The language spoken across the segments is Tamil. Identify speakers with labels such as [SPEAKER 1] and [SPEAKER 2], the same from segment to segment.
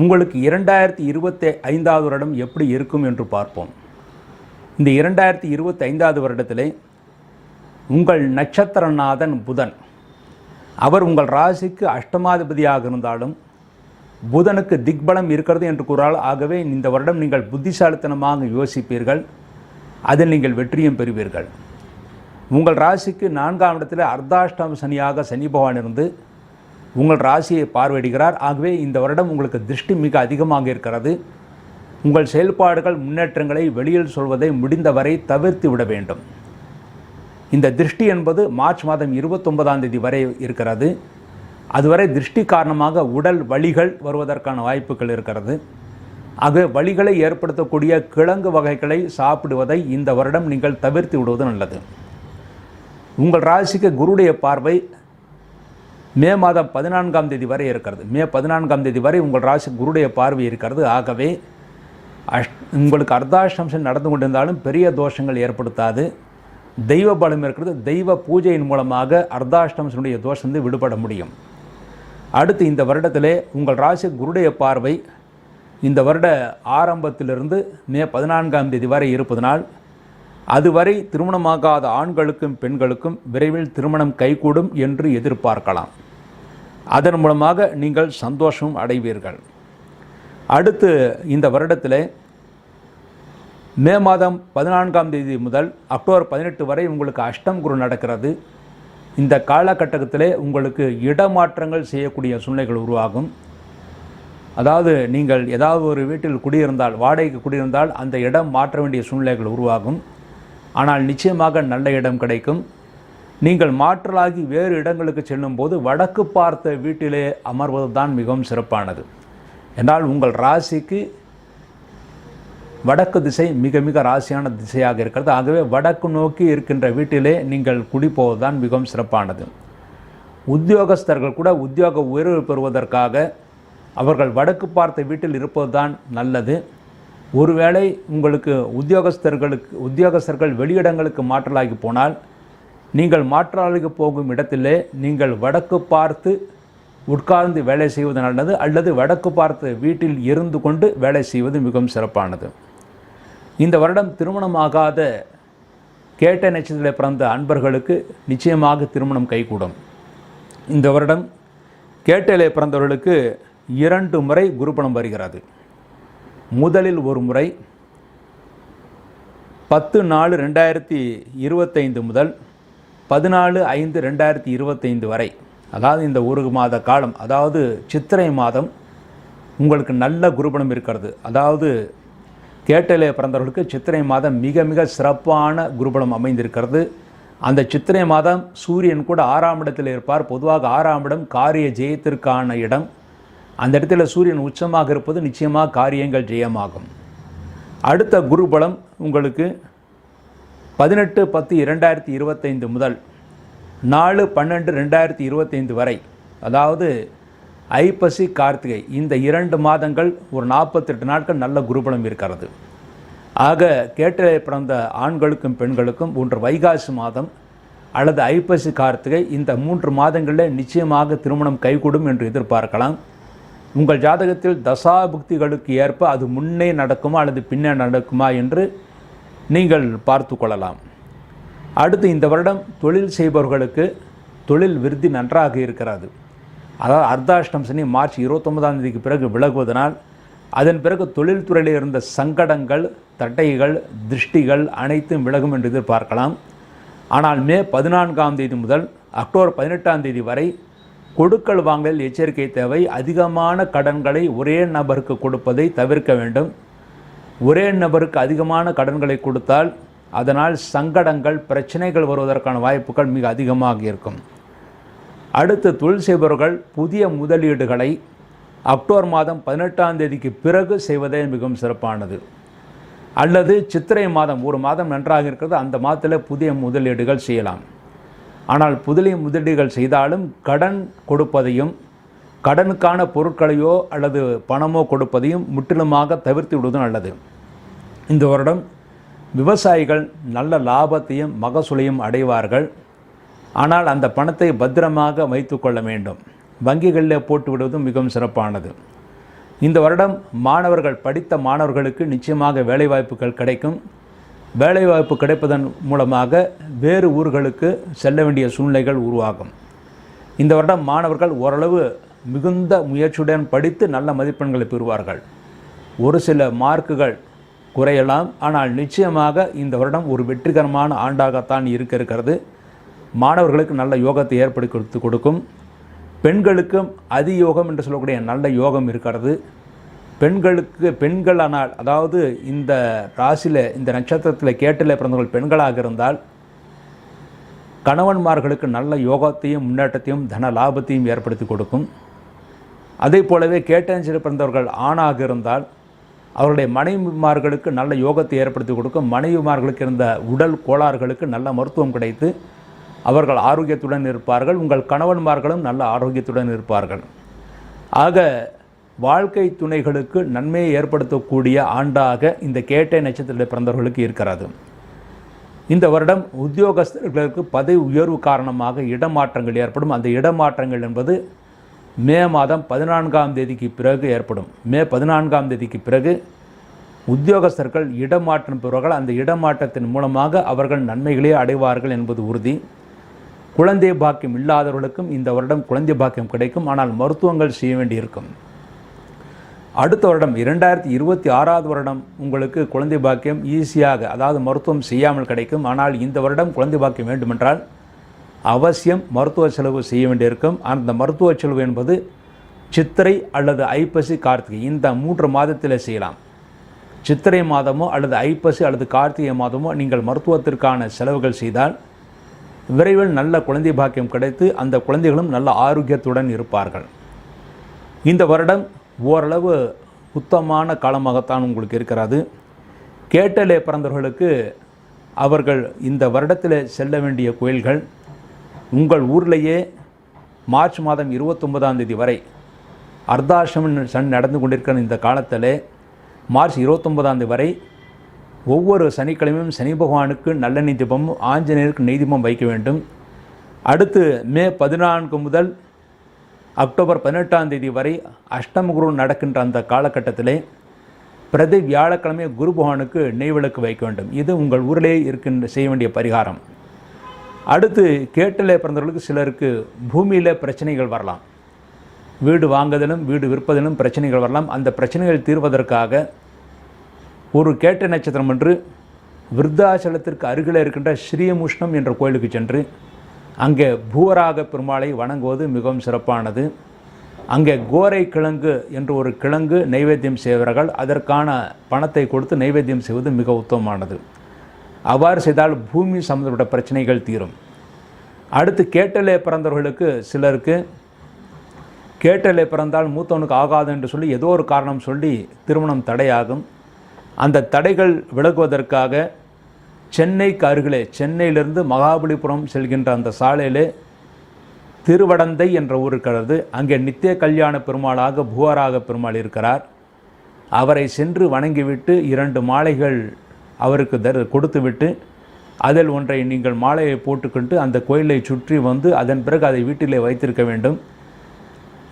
[SPEAKER 1] உங்களுக்கு இரண்டாயிரத்தி இருபத்தி ஐந்தாவது வருடம் எப்படி இருக்கும் என்று பார்ப்போம். இந்த இரண்டாயிரத்தி இருபத்தி ஐந்தாவது வருடத்திலே உங்கள் நட்சத்திரநாதன் புதன். அவர் உங்கள் ராசிக்கு அஷ்டமாதிபதியாக இருந்தாலும் புதனுக்கு திக்பலம் இருக்கிறது என்று கூறால் ஆகவே இந்த வருடம் நீங்கள் புத்திசாலித்தனமாக யோசிப்பீர்கள். அதில் நீங்கள் வெற்றியும் பெறுவீர்கள். உங்கள் ராசிக்கு நான்காம் இடத்தில் அர்த்தாஷ்டம சனியாக சனி பகவான் இருந்து உங்கள் ராசியை பார்வையிடுகிறார். ஆகவே இந்த வருடம் உங்களுக்கு திருஷ்டி மிக அதிகமாக இருக்கிறது. உங்கள் செயல்பாடுகள் முன்னேற்றங்களை வெளியில் சொல்வதை முடிந்தவரை தவிர்த்து விட வேண்டும். இந்த திருஷ்டி என்பது மார்ச் மாதம் இருபத்தொன்பதாம் தேதி வரை இருக்கிறது. அதுவரை திருஷ்டி காரணமாக உடல் வலிகள் வருவதற்கான வாய்ப்புகள் இருக்கிறது. ஆக வழிகளை ஏற்படுத்தக்கூடிய கிழங்கு வகைகளை சாப்பிடுவதை இந்த வருடம் நீங்கள் தவிர்த்து விடுவது நல்லது. உங்கள் ராசிக்கு குருடைய பார்வை மே மாதம் பதினான்காம் தேதி வரை இருக்கிறது. மே பதினான்காம் தேதி வரை உங்கள் ராசி குருடைய பார்வை இருக்கிறது. ஆகவே அஷ் உங்களுக்கு அர்த்தாஷ்டம்சம் நடந்து கொண்டிருந்தாலும் பெரிய தோஷங்கள் ஏற்படுத்தாது. தெய்வ பலம் இருக்கிறது. தெய்வ பூஜையின் மூலமாக அர்த்தாஷ்டம்சனுடைய தோஷந்து விடுபட முடியும். அடுத்து இந்த வருடத்திலே உங்கள் ராசி குருடைய பார்வை இந்த வருட ஆரம்பத்திலிருந்து மே பதினான்காம் தேதி வரை இருப்பதனால் அதுவரை திருமணமாகாத ஆண்களுக்கும் பெண்களுக்கும் விரைவில் திருமணம் கைகூடும் என்று எதிர்பார்க்கலாம். அதன் மூலமாக நீங்கள் சந்தோஷம் அடைவீர்கள். அடுத்து இந்த வருடத்தில் மே மாதம் பதினான்காம் தேதி முதல் அக்டோபர் பதினெட்டு வரை உங்களுக்கு அஷ்டம் குரு நடக்கிறது. இந்த காலகட்டத்தில் உங்களுக்கு இடமாற்றங்கள் செய்யக்கூடிய சூழ்நிலைகள் உருவாகும். அதாவது நீங்கள் ஏதாவது ஒரு வீட்டில் குடியிருந்தால் வாடகைக்கு குடியிருந்தால் அந்த இடம் மாற்ற வேண்டிய சூழ்நிலைகள் உருவாகும். ஆனால் நிச்சயமாக நல்ல இடம் கிடைக்கும். நீங்கள் மாற்றலாகி வேறு இடங்களுக்கு செல்லும்போது வடக்கு பார்த்த வீட்டிலே அமர்வது தான் மிகவும் சிறப்பானது. என்றால் உங்கள் ராசிக்கு வடக்கு திசை மிக மிக ராசியான திசையாக இருக்கிறது. ஆகவே வடக்கு நோக்கி இருக்கின்ற வீட்டிலே நீங்கள் குடிப்போவது தான் மிகவும் சிறப்பானது. உத்தியோகஸ்தர்கள் கூட உத்தியோக உயர்வு பெறுவதற்காக அவர்கள் வடக்கு பார்த்த வீட்டில் இருப்பது தான் நல்லது. ஒருவேளை உங்களுக்கு உத்தியோகஸ்தர்களுக்கு உத்தியோகஸ்தர்கள் வெளியிடங்களுக்கு மாற்றலாகி போனால் நீங்கள் மாற்றலாகி போகும் இடத்திலே நீங்கள் வடக்கு பார்த்து உட்கார்ந்து வேலை செய்வது நல்லது அல்லது வடக்கு பார்த்து வீட்டில் இருந்து கொண்டு வேலை செய்வது மிகவும் சிறப்பானது. இந்த வருடம் திருமணமாகாத கேட்ட நட்சத்திரத்தில் பிறந்த அன்பர்களுக்கு நிச்சயமாக திருமணம் கைகூடும். இந்த வருடம் கேட்டலே பிறந்தவர்களுக்கு இரண்டு முறை குருபணம் வருகிறது. முதலில் ஒரு முறை பத்து நாலு ரெண்டாயிரத்தி இருபத்தைந்து முதல் பதினாலு ஐந்து ரெண்டாயிரத்தி இருபத்தைந்து வரை அதாவது இந்த ஒரு மாத காலம் அதாவது சித்திரை மாதம் உங்களுக்கு நல்ல குருபணம் இருக்கிறது. அதாவது கேட்டலே பிறந்தவர்களுக்கு சித்திரை மாதம் மிக மிக சிறப்பான குருபலம் அமைந்திருக்கிறது. அந்த சித்திரை மாதம் சூரியன் கூட ஆறாம் இடத்தில் இருப்பார். பொதுவாக ஆறாம் இடம் காரிய ஜெயத்திற்கான இடம். அந்த இடத்துல சூரியன் உச்சமாக இருப்பது நிச்சயமாக காரியங்கள் ஜெயமாகும். அடுத்த குருபலம் உங்களுக்கு பதினெட்டு பத்து இரண்டாயிரத்தி இருபத்தைந்து முதல் நாலு பன்னெண்டு ரெண்டாயிரத்தி இருபத்தைந்து வரை. அதாவது ஐப்பசி கார்த்திகை இந்த இரண்டு மாதங்கள் ஒரு நாற்பத்தெட்டு நாட்கள் நல்ல குருபலம் இருக்கிறது. ஆக கேட்டலை பிறந்த ஆண்களுக்கும் பெண்களுக்கும் ஒன்று வைகாசி மாதம் அல்லது ஐப்பசி கார்த்திகை இந்த மூன்று மாதங்களில் நிச்சயமாக திருமணம் கைகூடும் என்று எதிர்பார்க்கலாம். உங்கள் ஜாதகத்தில் தசா புக்திகளுக்கு ஏற்ப அது முன்னே நடக்குமா அல்லது பின்னே நடக்குமா என்று நீங்கள் பார்த்து கொள்ளலாம். அடுத்து இந்த வருடம் தொழில் செய்பவர்களுக்கு தொழில் விருத்தி நன்றாக இருக்கிறது. அதாவது அர்த்தாஷ்டம் சனி மார்ச் இருபத்தொன்பதாம் தேதிக்கு பிறகு விலகுவதனால் அதன் பிறகு தொழில்துறையில் இருந்த சங்கடங்கள் தட்டைகள் திருஷ்டிகள் அனைத்தும் விலகும் என்று எதிர்பார்க்கலாம். ஆனால் மே பதினான்காம் தேதி முதல் அக்டோபர் பதினெட்டாம் தேதி வரை கொடுக்கல் வாங்கல் எச்சரிக்கை தேவை. அதிகமான கடன்களை ஒரே நபருக்கு கொடுப்பதை தவிர்க்க வேண்டும். ஒரே நபருக்கு அதிகமான கடன்களை கொடுத்தால் அதனால் சங்கடங்கள் பிரச்சனைகள் வருவதற்கான வாய்ப்புகள் மிக அதிகமாக இருக்கும். அடுத்து தொழில் செய்பவர்கள் புதிய முதலீடுகளை அக்டோபர் மாதம் பதினெட்டாம் தேதிக்கு பிறகு செய்வதே மிகவும் சிறப்பானது. அல்லது சித்திரை மாதம் ஒரு மாதம் நன்றாக இருக்கிறது அந்த மாதத்தில் புதிய முதலீடுகள் செய்யலாம். ஆனால் புதிலை முதலீடுகள் செய்தாலும் கடன் கொடுப்பதையும் கடனுக்கான பொருட்களையோ அல்லது பணமோ கொடுப்பதையும் முற்றிலுமாக தவிர்த்து விடுவது நல்லது. இந்த வருடம் விவசாயிகள் நல்ல லாபத்தையும் மகசூலையும் அடைவார்கள். ஆனால் அந்த பணத்தை பத்திரமாக வைத்துக்கொள்ள வேண்டும். வங்கிகளில் போட்டு விடுவதும் மிகவும் சிறப்பானது. இந்த வருடம் மாணவர்கள் படித்த மாணவர்களுக்கு நிச்சயமாக வேலைவாய்ப்புகள் கிடைக்கும். வேலைவாய்ப்பு கிடைப்பதன் மூலமாக வேறு ஊர்களுக்கு செல்ல வேண்டிய சூழ்நிலைகள் உருவாகும். இந்த வருடம் மாணவர்கள் ஓரளவு மிகுந்த முயற்சியுடன் படித்து நல்ல மதிப்பெண்களை பெறுவார்கள். ஒரு சில மார்க்குகள் குறையலாம் ஆனால் நிச்சயமாக இந்த வருடம் ஒரு வெற்றிகரமான ஆண்டாகத்தான் இருக்க இருக்கிறது. மாணவர்களுக்கு நல்ல யோகத்தை ஏற்படுத்தி கொடுத்து கொடுக்கும். பெண்களுக்கும் அதியோகம் என்று சொல்லக்கூடிய நல்ல யோகம் இருக்கிறது. பெண்களுக்கு பெண்களானால் அதாவது இந்த ராசியில் இந்த நட்சத்திரத்தில் கேட்டில் பிறந்தவர்கள் பெண்களாக இருந்தால் கணவன்மார்களுக்கு நல்ல யோகத்தையும் முன்னேற்றத்தையும் தன லாபத்தையும் ஏற்படுத்தி கொடுக்கும். அதே போலவே கேட்டஞ்சில் பிறந்தவர்கள் ஆணாக இருந்தால் அவருடைய மனைவிமார்களுக்கு நல்ல யோகத்தை ஏற்படுத்தி கொடுக்கும். மனைவிமார்களுக்கு இருந்த உடல் கோளாறுகளுக்கு நல்ல மருத்துவம் கிடைத்து அவர்கள் ஆரோக்கியத்துடன் இருப்பார்கள். உங்கள் கணவன்மார்களும் நல்ல ஆரோக்கியத்துடன் இருப்பார்கள். ஆக வாழ்க்கை துணைகளுக்கு நன்மையை ஏற்படுத்தக்கூடிய ஆண்டாக இந்த கேட்டை நட்சத்திரத்தில் பிறந்தவர்களுக்கு இருக்கிறது. இந்த வருடம் உத்தியோகஸ்தர்களுக்கு பதவி உயர்வு காரணமாக இடமாற்றங்கள் ஏற்படும். அந்த இடமாற்றங்கள் என்பது மே மாதம் பதினான்காம் தேதிக்கு பிறகு ஏற்படும். மே பதினான்காம் தேதிக்கு பிறகு உத்தியோகஸ்தர்கள் இடமாற்றம் பெறுவார்கள். அந்த இடமாற்றத்தின் மூலமாக அவர்கள் நன்மைகளே அடைவார்கள் என்பது உறுதி. குழந்தை பாக்கியம் இல்லாதவர்களுக்கும் இந்த வருடம் குழந்தை பாக்கியம் கிடைக்கும். ஆனால் மருத்துவங்கள் செய்ய வேண்டியிருக்கும். அடுத்த வருடம் இரண்டாயிரத்தி இருபத்தி ஆறாவது வருடம் உங்களுக்கு குழந்தை பாக்கியம் ஈஸியாக அதாவது மருத்துவம் செய்யாமல் கிடைக்கும். ஆனால் இந்த வருடம் குழந்தை பாக்கியம் வேண்டுமென்றால் அவசியம் மருத்துவ செலவு செய்ய வேண்டியிருக்கும். அந்த மருத்துவ செலவு என்பது சித்திரை அல்லது ஐப்பசி கார்த்திகை. இந்த மூன்று மாதத்தில் செய்யலாம். சித்திரை மாதமோ அல்லது ஐப்பசி அல்லது கார்த்திகை மாதமோ நீங்கள் மருத்துவத்திற்கான செலவுகள் செய்தால் விரைவில் நல்ல குழந்தை பாக்கியம் கிடைத்து அந்த குழந்தைகளும் நல்ல ஆரோக்கியத்துடன் இருப்பார்கள். இந்த வருடம் ஓரளவு உத்தமான காலமாகத்தான் உங்களுக்கு இருக்கிறது. கேட்டலே பிறந்தவர்களுக்கு அவர்கள் இந்த வருடத்தில் செல்ல வேண்டிய கோயில்கள் உங்கள் ஊர்லேயே மார்ச் மாதம் இருபத்தொன்பதாம் தேதி வரை அர்த்தாசிரமம் சன் நடந்து கொண்டிருக்கிற இந்த காலத்தில் மார்ச் இருபத்தொன்பதாம் தேதி வரை ஒவ்வொரு சனிக்கிழமையும் சனி பகவானுக்கு நல்லெண்ணெய் தீபமும் ஆஞ்சநேயருக்கு நெய் தீபம் வைக்க வேண்டும். அடுத்து மே பதினான்கு முதல் அக்டோபர் பதினெட்டாம் தேதி வரை அஷ்டம குரு நடக்கின்ற அந்த காலகட்டத்திலே பிரதி வியாழக்கிழமை குரு பகவானுக்கு நெய்விளக்கு வைக்க வேண்டும். இது உங்கள் ஊரிலே இருக்கின்ற செய்ய வேண்டிய பரிகாரம். அடுத்து கேட்டிலே பிறந்தவர்களுக்கு சிலருக்கு பூமியில் பிரச்சனைகள் வரலாம். வீடு வாங்குதலும் வீடு விற்பதிலும் பிரச்சனைகள் வரலாம். அந்த பிரச்சனைகள் தீர்வதற்காக ஒரு கேட்ட நட்சத்திரம் என்று விருத்தாச்சலத்திற்கு அருகில் இருக்கின்ற ஸ்ரீமுஷ்ணம் என்ற கோயிலுக்கு சென்று அங்கே பூவராக பெருமாளை வணங்குவது மிகவும் சிறப்பானது. அங்கே கோரை கிழங்கு என்று ஒரு கிழங்கு நைவேத்தியம் செய்வார்கள். அதற்கான பணத்தை கொடுத்து நைவேத்தியம் செய்வது மிக உத்தமமானது. அவ்வாறு செய்தால் பூமி சம்பந்தப்பட்ட பிரச்சனைகள் தீரும். அடுத்து கேட்டலே பிறந்தவர்களுக்கு சிலருக்கு கேட்டலே பிறந்தால் மூத்தவனுக்கு ஆகாது என்று சொல்லி ஏதோ ஒரு காரணம் சொல்லி திருமணம் தடையாகும். அந்த தடைகள் விலகுவதற்காக சென்னைக்கு அருகிலே சென்னையிலிருந்து மகாபலிபுரம் செல்கின்ற அந்த சாலையிலே திருவடந்தை என்ற ஊர் இருக்கிறது. அங்கே நித்திய கல்யாண பெருமாளாக புவராக பெருமாள் இருக்கிறார். அவரை சென்று வணங்கிவிட்டு இரண்டு மாலைகள் அவருக்கு தரு கொடுத்துவிட்டு அதில் ஒன்றை நீங்கள் மாலையை போட்டுக்கொண்டு அந்த கோயிலை சுற்றி வந்து அதன் பிறகு அதை வீட்டிலே வைத்திருக்க வேண்டும்.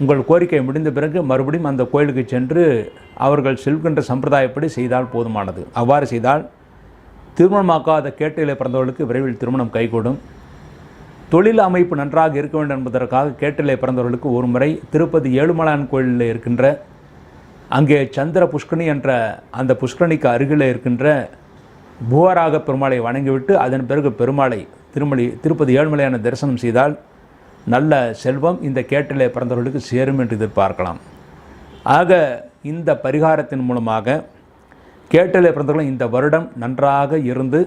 [SPEAKER 1] உங்கள் கோரிக்கை முடிந்த பிறகு மறுபடியும் அந்த கோயிலுக்கு சென்று அவர்கள் செல்கின்ற சம்பிரதாயப்படி செய்தால் போதுமானது. அவ்வாறு செய்தால் திருமணமாக்காத கேட்டையில் பிறந்தவர்களுக்கு விரைவில் திருமணம் கைகூடும். தொழில் அமைப்பு நன்றாக இருக்க வேண்டும் என்பதற்காக கேட்டிலை பிறந்தவர்களுக்கு ஒரு முறை திருப்பதி ஏழுமலையான் கோயிலில் இருக்கின்ற அங்கே சந்திர புஷ்கணி என்ற அந்த புஷ்கணிக்கு அருகில் இருக்கின்ற புவராக பெருமாளை வணங்கிவிட்டு அதன் பிறகு பெருமாளை திருமலி திருப்பதி ஏழுமலையான தரிசனம் செய்தால் நல்ல செல்வம் இந்த கேட்டிலே பிறந்தவர்களுக்கு சேரும் என்று எதிர்பார்க்கலாம். ஆக இந்த பரிகாரத்தின் மூலமாக கேட்டலே பிறந்தவர்களும் இந்த வருடம் நன்றாக இருந்து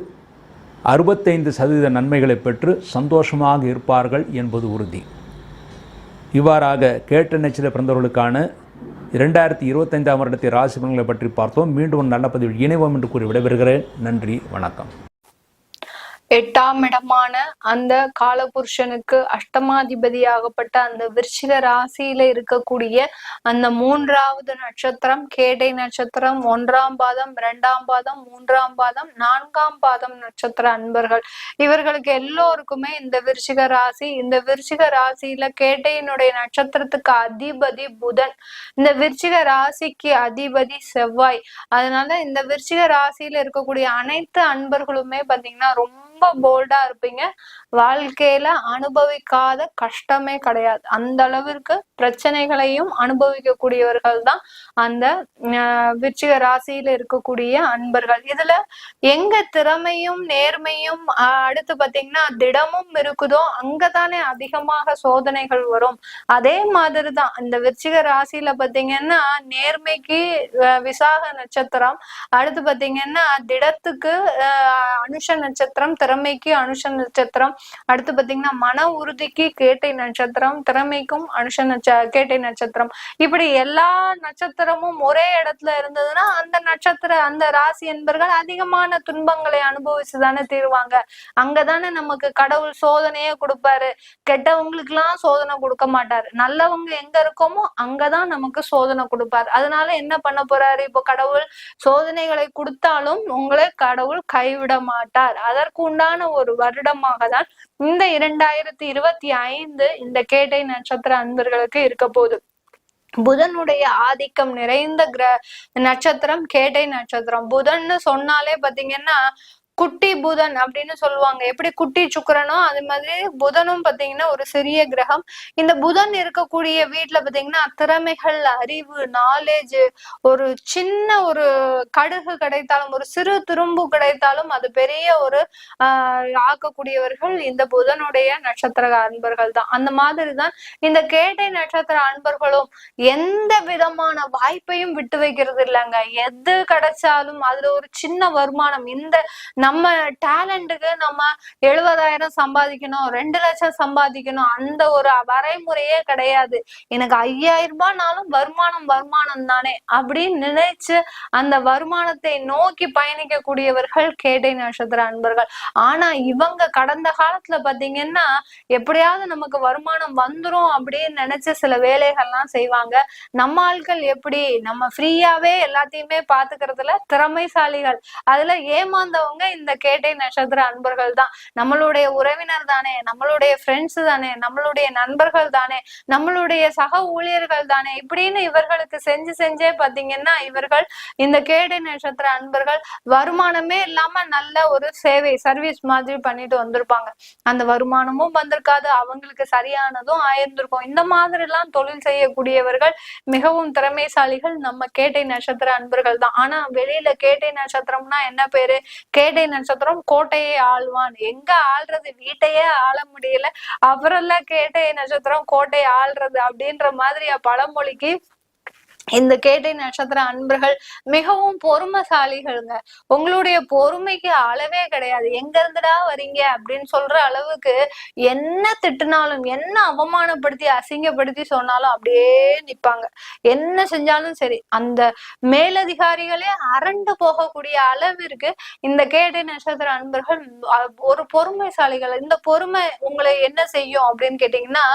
[SPEAKER 1] அறுபத்தைந்து சதவீத நன்மைகளை பெற்று சந்தோஷமாக இருப்பார்கள் என்பது உறுதி. இவ்வாறாக கேட்ட நட்சத்திர பிறந்தவர்களுக்கான இரண்டாயிரத்தி இருபத்தைந்தாம் வருடத்தை ராசி பலன்களை பற்றி பார்த்தோம். மீண்டும் ஒரு நல்ல பதிவில் இணைவோம் என்று கூறி விடைபெறுகிறேன். நன்றி வணக்கம்.
[SPEAKER 2] எட்டாம் இடமான அந்த காலபுருஷனுக்கு அஷ்டமாதிபதியாகப்பட்ட அந்த விருச்சிக ராசியில இருக்கக்கூடிய அந்த மூன்றாவது நட்சத்திரம் கேடை நட்சத்திரம் ஒன்றாம் பாதம் இரண்டாம் பாதம் மூன்றாம் பாதம் நான்காம் பாதம் நட்சத்திர அன்பர்கள். இவர்களுக்கு எல்லோருக்குமே இந்த விருச்சிக ராசி இந்த விருச்சிக ராசியில கேட்டையினுடைய நட்சத்திரத்துக்கு அதிபதி புதன். இந்த விருச்சிக ராசிக்கு அதிபதி செவ்வாய். அதனால இந்த விருச்சிக ராசியில இருக்கக்கூடிய அனைத்து அன்பர்களுமே பாத்தீங்கன்னா ரொம்ப ரொம்ப போல்டா இருப்பீங்க. வாழ்க்கையில அனுபவிக்காத கஷ்டமே கிடையாது. அந்த அளவிற்கு பிரச்சனைகளையும் அனுபவிக்கக்கூடியவர்கள் தான் அந்த விருச்சிக ராசியில இருக்கக்கூடிய அன்பர்கள். இதுல எங்க திறமையும் நேர்மையும் அடுத்து பாத்தீங்கன்னா திடமும் இருக்குதோ அங்கதானே அதிகமாக சோதனைகள் வரும். அதே மாதிரிதான் இந்த விருச்சிக ராசியில பாத்தீங்கன்னா நேர்மைக்கு விசாக நட்சத்திரம். அடுத்து பாத்தீங்கன்னா திடத்துக்கு அனுஷ நட்சத்திரம் திறமைக்கு அனுஷ நட்சத்திரம். அடுத்து பாத்தீங்கன்னா மன உறுதிக்கு கேட்டை நட்சத்திரம் திறமைக்கும் அனுஷ நட்ச கேட்டை நட்சத்திரம். இப்படி எல்லா நட்சத்திரமும் ஒரே இடத்துல இருந்ததுன்னா அந்த நட்சத்திர அந்த ராசி என்பர்கள் அதிகமான துன்பங்களை அனுபவிச்சுதானே தீருவாங்க. அங்கதானே நமக்கு கடவுள் சோதனையே கொடுப்பாரு. கெட்டவங்களுக்கு எல்லாம் சோதனை கொடுக்க மாட்டாரு. நல்லவங்க எங்க இருக்கோமோ அங்கதான் நமக்கு சோதனை கொடுப்பாரு. அதனால என்ன பண்ண போறாரு? இப்போ கடவுள் சோதனைகளை கொடுத்தாலும் உங்களை கடவுள் கைவிட மாட்டார். அதற்கு உண்டான ஒரு வருடமாக தான் இந்த இரண்டாயிரத்தி இருபத்தி ஐந்து இந்த கேட்டை நட்சத்திர அன்பர்களுக்கு இருக்க போகுது. புதனுடைய ஆதிக்கம் நிறைந்த கிர நட்சத்திரம் கேட்டை நட்சத்திரம். புதன்னு சொன்னாலே பாத்தீங்கன்னா குட்டி புதன் அப்படின்னு சொல்லுவாங்க. எப்படி குட்டி சுக்கரனோ அது மாதிரி புதனும் பாத்தீங்கன்னா ஒரு சிறிய கிரகம். இந்த புதன் இருக்கக்கூடிய வீட்டுல பாத்தீங்கன்னா திறமைகள் அறிவு நாலேஜ் ஒரு சின்ன ஒரு கடுகு கிடைத்தாலும் ஒரு சிறு துரும்பு கிடைத்தாலும் அது பெரிய ஒரு ஆஹ் ஆக்கக்கூடியவர்கள் இந்த புதனுடைய நட்சத்திர அன்பர்கள் தான். அந்த மாதிரிதான் இந்த கேட்டை நட்சத்திர அன்பர்களும் எந்த விதமான வாய்ப்பையும் விட்டு வைக்கிறது இல்லைங்க. எது கிடைச்சாலும் அதுல ஒரு சின்ன வருமானம் இந்த நம்ம டேலண்ட்டுக்கு நம்ம எழுபதாயிரம் சம்பாதிக்கணும் ரெண்டு லட்சம் சம்பாதிக்கணும் அந்த ஒரு வரைமுறையே கிடையாது. எனக்கு ஐயாயிரம் ரூபாய்னாலும் வருமானம் வருமானம் தானே அப்படின்னு நினைச்சு அந்த வருமானத்தை நோக்கி பயணிக்கக்கூடியவர்கள் கேட்டை நட்சத்திர அன்பர்கள். ஆனா இவங்க கடந்த காலத்துல பாத்தீங்கன்னா எப்படியாவது நமக்கு வருமானம் வந்துரும் அப்படின்னு நினைச்சு சில வேலைகள்லாம் செய்வாங்க. நம்ம ஆட்கள் எப்படி? நம்ம ஃப்ரீயாவே எல்லாத்தையுமே பாத்துக்கிறதுல திறமைசாலிகள். அதுல ஏமாந்தவங்க இந்த கேட்டை நட்சத்திர அன்பர்கள் தான். நம்மளுடைய உறவினர் தானே நம்மளுடைய ஃப்ரெண்ட்ஸ் தானே நம்மளுடைய நண்பர்கள் தானே நம்மளுடைய சக ஊழியர்கள் தானே. இப்படின்னு இவர்களுக்கு செஞ்சு செஞ்சே பாத்தீங்கன்னா இவர்கள் இந்த கேடை நட்சத்திர அன்பர்கள் வருமானமே இல்லாம நல்ல ஒரு சேவை சர்வீஸ் மாதிரி பண்ணிட்டு வந்திருப்பாங்க. அந்த வருமானமும் வந்திருக்காது அவங்களுக்கு சரியானதும் ஆயிருந்திருக்கும். இந்த மாதிரி எல்லாம் தொழில் செய்யக்கூடியவர்கள் மிகவும் திறமைசாலிகள் நம்ம கேட்டை நட்சத்திர அன்பர்கள் தான். ஆனா வெளியில கேட்டை நட்சத்திரம்னா என்ன பேரு? கேட்டை நட்சத்திரம் கோட்டையை ஆள்வான். எங்க ஆள்றது? வீட்டையே ஆள முடியல. அவரெல்லாம் கேட்டை நட்சத்திரம் கோட்டையை ஆள்றது அப்படின்ற மாதிரி பழமொழிக்கு இந்த கேட்டை நட்சத்திர அன்பர்கள் மிகவும் பொறுமைசாலிகள்ங்க. உங்களுடைய பொறுமைக்கு அளவே கிடையாது. எங்க இருந்துடா வரீங்க அப்படின்னு சொல்ற அளவுக்கு என்ன திட்டுனாலும் என்ன அவமானப்படுத்தி அசிங்கப்படுத்தி சொன்னாலும் அப்படியே நிப்பாங்க. என்ன செஞ்சாலும் சரி அந்த மேலதிகாரிகளே அரண்டு போகக்கூடிய அளவிற்கு இந்த கேட்டை நட்சத்திர அன்பர்கள் ஒரு பொறுமைசாலிகள் இந்த பொறுமை உங்களை என்ன செய்யும் அப்படின்னு கேட்டீங்கன்னா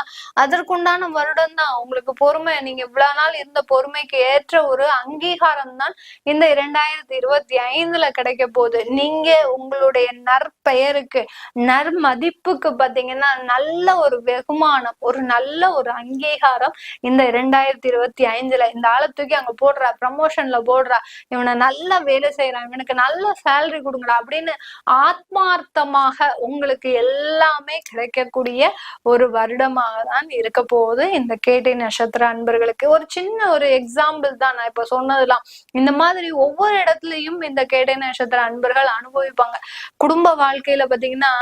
[SPEAKER 2] அதற்குண்டான வருடம் தான். உங்களுக்கு பொறுமை நீங்க இவ்வளவு நாள் இருந்த பொறுமை நிலைமைக்கு ஏற்ற ஒரு அங்கீகாரம் தான் இந்த இரண்டாயிரத்தி இருபத்தி ஐந்துல கிடைக்க போகுது. நீங்க உங்களுடைய நற்பெயருக்கு நற்மதிப்புக்கு பாத்தீங்கன்னா நல்ல ஒரு வெகுமானம் ஒரு நல்ல ஒரு அங்கீகாரம் இந்த இரண்டாயிரத்தி இருபத்தி ஐந்துல. இந்த ஆளை தூக்கி அங்க போடுறா ப்ரமோஷன்ல போடுறா இவனை நல்லா வேலை செய்யறான் இவனுக்கு நல்ல சேலரி கொடுங்கடா அப்படின்னு ஆத்மார்த்தமாக உங்களுக்கு எல்லாமே கிடைக்கக்கூடிய ஒரு வருடமாக தான் இருக்க போகுது. இந்த கேட்டை நட்சத்திர அன்பர்களுக்கு ஒரு சின்ன ஒரு எக்ஸாம்பிள் தான் நான் இப்ப சொன்னதெல்லாம். இந்த மாதிரி ஒவ்வொரு இடத்துலயும் இந்த கேட்டை நட்சத்திர அன்பர்கள் அனுபவிப்பாங்க. குடும்ப வாழ்க்கையில பாத்தீங்கன்னா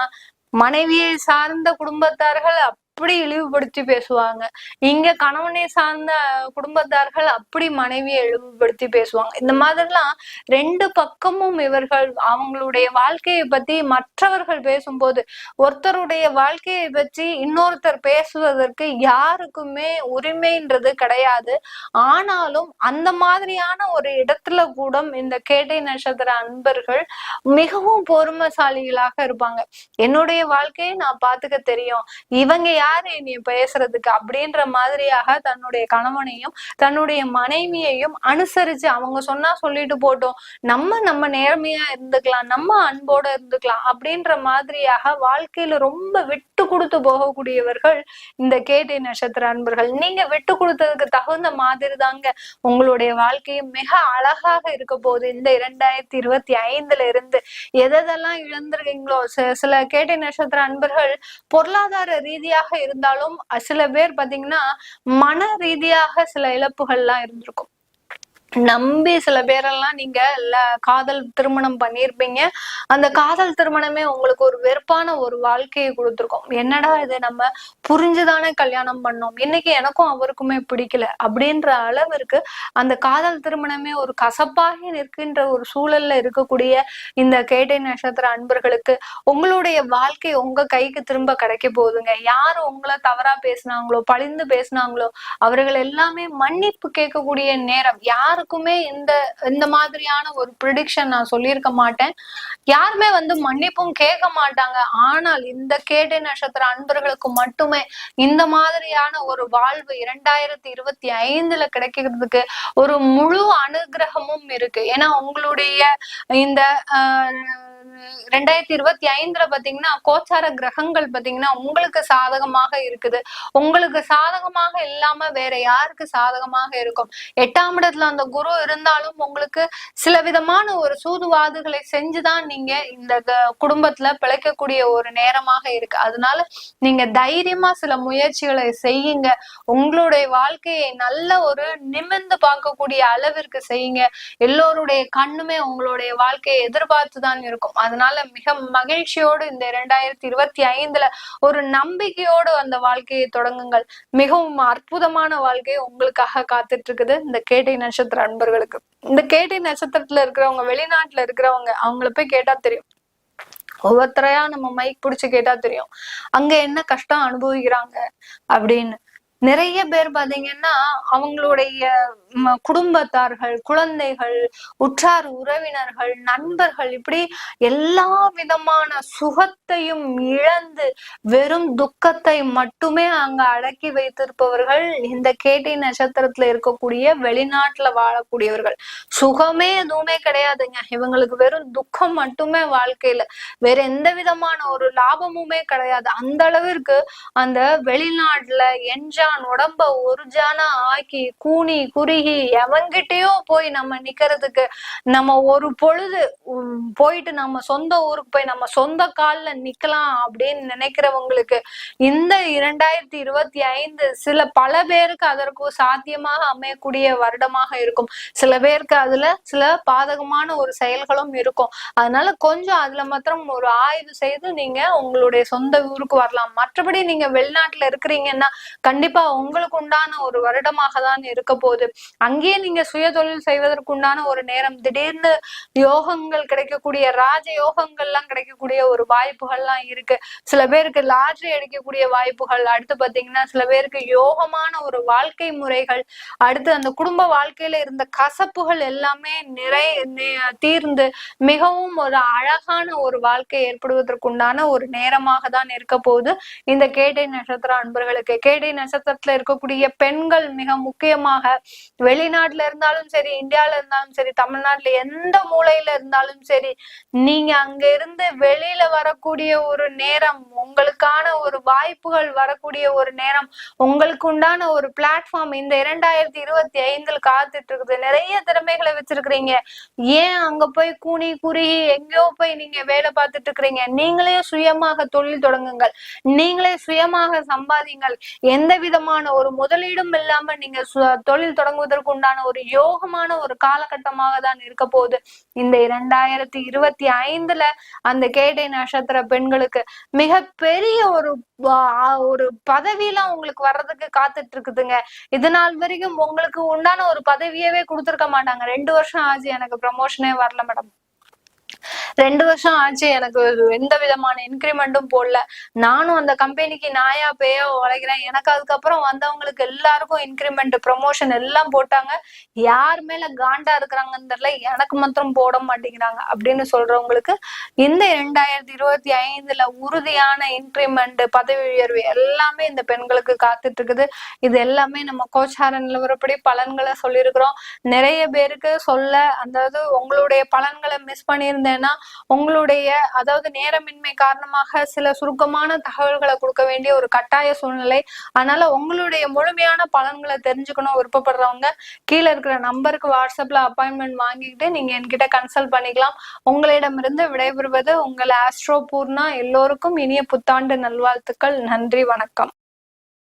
[SPEAKER 2] மனைவியை சார்ந்த குடும்பத்தார்கள் அப்படி இழிவுபடுத்தி பேசுவாங்க. இங்க கணவனை சார்ந்த குடும்பத்தார்கள் அப்படி மனைவியை இழிவுபடுத்தி பேசுவாங்க. இந்த மாதிரிலாம் ரெண்டு பக்கமும் இவர்கள் அவங்களுடைய வாழ்க்கையை பத்தி மற்றவர்கள் பேசும்போது ஒருத்தருடைய வாழ்க்கையை பற்றி இன்னொருத்தர் பேசுவதற்கு யாருக்குமே உரிமைன்றது கிடையாது. ஆனாலும் அந்த மாதிரியான ஒரு இடத்துல கூட இந்த கேட்டை நட்சத்திர அன்பர்கள் மிகவும் பொறுமைசாலிகளாக இருப்பாங்க. என்னுடைய வாழ்க்கையை நான் பாத்துக்க தெரியும். இவங்க யாரு நீ பேசுறதுக்கு? அப்படின்ற மாதிரியாக தன்னுடைய கணவனையும் தன்னுடைய மனைவியையும் அனுசரிச்சு அவங்க சொன்னா சொல்லிட்டு போட்டோம். நம்ம நம்ம நேர்மையா இருந்துக்கலாம் நம்ம அன்போட இருந்துக்கலாம் அப்படின்ற மாதிரியாக வாழ்க்கையில ரொம்ப விட்டு கொடுத்து போகக்கூடியவர்கள் இந்த கேட்டை நட்சத்திர அன்பர்கள். நீங்க விட்டு கொடுத்ததுக்கு தகுந்த மாதிரி தாங்க உங்களுடைய வாழ்க்கையும் மிக அழகாக இருக்க போகுது. இந்த இரண்டாயிரத்தி இருபத்தி ஐந்துல இருந்து எதெல்லாம் இழந்திருக்கீங்களோ? சில கேட்டை நட்சத்திர அன்பர்கள் பொருளாதார ரீதியாக இருந்தாலும் சில பேர் பாத்தீங்கன்னா மன ரீதியாக சில இழப்புகள்லாம் இருந்திருக்கும். நம்பி சில பேரெல்லாம் நீங்க காதல் திருமணம் பண்ணியிருப்பீங்க அந்த காதல் திருமணமே உங்களுக்கு ஒரு வெறுப்பான ஒரு வாழ்க்கையை கொடுத்துருக்கோம். என்னடா இது நம்ம புரிஞ்சுதானே கல்யாணம் பண்ணோம். இன்னைக்கு எனக்கும் அவருக்குமே பிடிக்கல அப்படின்ற அளவிற்கு அந்த காதல் திருமணமே ஒரு கசப்பாகி நிற்கின்ற ஒரு சூழல்ல இருக்கக்கூடிய இந்த கேட்டை நட்சத்திர அன்பர்களுக்கு உங்களுடைய வாழ்க்கை உங்க கைக்கு திரும்ப கிடைக்க போகுதுங்க. யாரு உங்களை தவறா பேசுனாங்களோ பழிந்து பேசுனாங்களோ அவர்கள் எல்லாமே மன்னிப்பு கேட்கக்கூடிய நேரம். யாருக்குமே இந்த இந்த மாதிரியான ஒரு ப்ரிடிக்ஷன் நான் சொல்லியிருக்க மாட்டேன். யாருமே வந்து மன்னிப்பும் கேட்க மாட்டாங்க. ஆனால் இந்த கேட்டை நட்சத்திர அன்பர்களுக்கு மட்டுமே இந்த மாதிரியான ஒரு வாழ்வு இரண்டாயிரத்தி இருபத்தி ஐந்துல கிடைக்கிறதுக்கு ஒரு முழு அனுகிரகமும் இருக்கு. ஏன்னா உங்களுடைய இந்த ஆஹ், ரெண்டாயிரத்தி இருபத்தி ஐந்துல பாத்தீங்கன்னா கோச்சார கிரகங்கள் பாத்தீங்கன்னா உங்களுக்கு சாதகமாக இருக்குது. உங்களுக்கு சாதகமாக இல்லாம வேற யாருக்கு சாதகமாக இருக்கும்? எட்டாம் இடத்துல அந்த குரு இருந்தாலும் உங்களுக்கு சில விதமான ஒரு சூதுவாதுகளை செஞ்சுதான் நீங்க இந்த க- குடும்பத்துல பிழைக்கக்கூடிய ஒரு நேரமாக இருக்கு. அதனால நீங்க தைரியமா சில முயற்சிகளை செய்யுங்க. உங்களுடைய வாழ்க்கையை நல்ல ஒரு நிமிர்ந்து பார்க்கக்கூடிய அளவிற்கு செய்யுங்க. எல்லோருடைய கண்ணுமே உங்களுடைய வாழ்க்கையை எதிர்பார்த்து தான் இருக்கும். அதனால மிக மகிழ்ச்சியோடு இந்த இரண்டாயிரத்தி இருபத்தி ஐந்துல ஒரு நம்பிக்கையோடு அந்த வாழ்க்கையை தொடங்குங்கள். மிகவும் அற்புதமான வாழ்க்கை உங்களுக்காக காத்துட்டு இருக்குது. இந்த கேட்டை நட்சத்திர அன்பர்களுக்கு இந்த கேட்டை நட்சத்திரத்துல இருக்கிறவங்க வெளிநாட்டுல இருக்கிறவங்க அவங்கள போய் கேட்டா தெரியும். ஒவ்வொருத்தரையா நம்ம மைக் பிடிச்சு கேட்டா தெரியும். அங்க என்ன கஷ்டம் அனுபவிக்கிறாங்க அப்படின்னு. நிறைய பேர் பாத்தீங்கன்னா அவங்களுடைய குடும்பத்தார்கள் குழந்தைகள் உற்றார் உறவினர்கள் நண்பர்கள் இப்படி எல்லா விதமான சுகத்தையும் இழந்து வெறும் துக்கத்தை மட்டுமே அங்க அடக்கி வைத்திருப்பவர்கள் இந்த கேட்டி நட்சத்திரத்துல இருக்கக்கூடிய வெளிநாட்டுல வாழக்கூடியவர்கள். சுகமே எதுவுமே கிடையாதுங்க. இவங்களுக்கு வெறும் துக்கம் மட்டுமே வாழ்க்கையில. வேற எந்த விதமான ஒரு லாபமுமே கிடையாது. அந்த அளவிற்கு அந்த வெளிநாட்டுல என்ஜான் உடம்ப ஒரு ஜான ஆக்கி கூனி குறுகி எவங்கிட்டயும் போய் நம்ம நிக்கிறதுக்கு நம்ம ஒரு பொழுது உம், போயிட்டு நம்ம சொந்த ஊருக்கு போய் நம்ம சொந்த கால்ல நிக்கலாம் அப்படின்னு நினைக்கிறவங்களுக்கு இந்த இரண்டாயிரத்தி இருபத்தி ஐந்து சில பல பேருக்கு அதற்கு சாத்தியமாக அமையக்கூடிய வருடமாக இருக்கும். சில பேருக்கு அதுல சில பாதகமான ஒரு செயல்களும் இருக்கும். அதனால கொஞ்சம் அதுல மாத்திரம் ஒரு ஆய்வு செய்து நீங்க உங்களுடைய சொந்த ஊருக்கு வரலாம். மற்றபடி நீங்க வெளிநாட்டுல இருக்கிறீங்கன்னா கண்டிப்பா உங்களுக்கு உண்டான ஒரு வருடமாக தான் இருக்க போகுது. அங்கேயே நீங்க சுய தொழில் செய்வதற்குண்டான ஒரு நேரம். திடீர்னு யோகங்கள் கிடைக்கக்கூடிய ராஜ யோகங்கள்லாம் கிடைக்கக்கூடிய ஒரு வாய்ப்புகள்லாம் இருக்கு. சில பேருக்கு லாட்ரி அடிக்கக்கூடிய வாய்ப்புகள் அடுத்து பாத்தீங்கன்னா சில பேருக்கு யோகமான ஒரு வாழ்க்கை முறைகள் அடுத்து அந்த குடும்ப வாழ்க்கையில இருந்த கசப்புகள் எல்லாமே நிறை தீர்ந்து மிகவும் ஒரு அழகான ஒரு வாழ்க்கை ஏற்படுவதற்குண்டான ஒரு நேரமாக தான் இருக்க போகுது. இந்த கேட்டை நட்சத்திர அன்பர்களுக்கு கேட்டை நட்சத்திரத்துல இருக்கக்கூடிய பெண்கள் மிக முக்கியமாக வெளிநாட்டுல இருந்தாலும் சரி இந்தியால இருந்தாலும் சரி தமிழ்நாட்டுல எந்த மூலையில இருந்தாலும் சரி நீங்க அங்க இருந்து வெளியில வரக்கூடிய ஒரு நேரம் உங்களுக்கான ஒரு வாய்ப்புகள் வரக்கூடிய ஒரு நேரம் உங்களுக்கு உண்டான ஒரு பிளாட்ஃபார்ம் இந்த இரண்டாயிரத்தி இருபத்தி ஐந்தில் காத்துட்டு இருக்குது. நிறைய திறமைகளை வச்சிருக்கிறீங்க. ஏன் அங்க போய் கூனி குறுகி எங்கேயோ போய் நீங்க வேலை பார்த்துட்டு இருக்கிறீங்க? நீங்களே சுயமாக தொழில் தொடங்குங்கள். நீங்களே சுயமாக சம்பாதிங்கள். எந்த விதமான ஒரு முதலீடும் இல்லாம நீங்க சு- தொழில் தொடங்குவதற்கு உண்டான ஒரு யோகமான ஒரு காலகட்டமாக தான் இருக்க போகுது. இந்த இரண்டாயிரத்தி இருபத்தி ஐந்துல அந்த கேடை நட்சத்திர பெண்களுக்கு மிக பெரிய ஒரு ஒரு பதவியெல்லாம் உங்களுக்கு வர்றதுக்கு காத்துட்டு இருக்குதுங்க. இது நாள் வரைக்கும் உங்களுக்கு உண்டான ஒரு பதவியவே கொடுத்துருக்க மாட்டாங்க. ரெண்டு வருஷம் ஆச்சு எனக்கு ப்ரமோஷனே வரல மேடம் ரெண்டு வருஷம் ஆச்சு எனக்கு எந்த விதமான இன்க்ரிமெண்ட்டும் போடல. நானும் அந்த கம்பெனிக்கு நாயா பேயா உழைக்கிறேன். எனக்கு அதுக்கப்புறம் வந்தவங்களுக்கு எல்லாருக்கும் இன்க்ரிமெண்ட் ப்ரொமோஷன் எல்லாம் போட்டாங்க. யார் மேல காண்டா இருக்கிறாங்கன்னு தெரியல. எனக்கு மாத்திரம் போட மாட்டேங்கிறாங்க அப்படின்னு சொல்றவங்களுக்கு இந்த இரண்டாயிரத்தி இருபத்தி ஐந்துல உறுதியான இன்க்ரிமெண்ட் பதவி உயர்வு எல்லாமே இந்த பெண்களுக்கு காத்துட்டு இருக்குது. இது எல்லாமே நம்ம கோச்சார நிலவரப்படி பலன்களை சொல்லியிருக்கிறோம். நிறைய பேருக்கு சொல்ல அதாவது உங்களுடைய பலன்களை மிஸ் இருந்தேன்னா உங்களுடைய அதாவது நேரமின்மை காரணமாக சில சுருக்கமான தகவல்களை கொடுக்க வேண்டிய ஒரு கட்டாய சூழ்நிலை. அதனால உங்களுடைய முழுமையான பலன்களை தெரிஞ்சுக்கணும் விருப்பப்படுறவங்க கீழே இருக்கிற நம்பருக்கு வாட்ஸ்அப்ல அப்பாயின்மெண்ட் வாங்கிக்கிட்டு நீங்க என்கிட்ட கன்சல்ட் பண்ணிக்கலாம். உங்களிடமிருந்து விடைபெறுவது உங்கள் ஆஸ்ட்ரோ பூர்ணா. எல்லோருக்கும் இனிய புத்தாண்டு நல்வாழ்த்துக்கள். நன்றி வணக்கம்.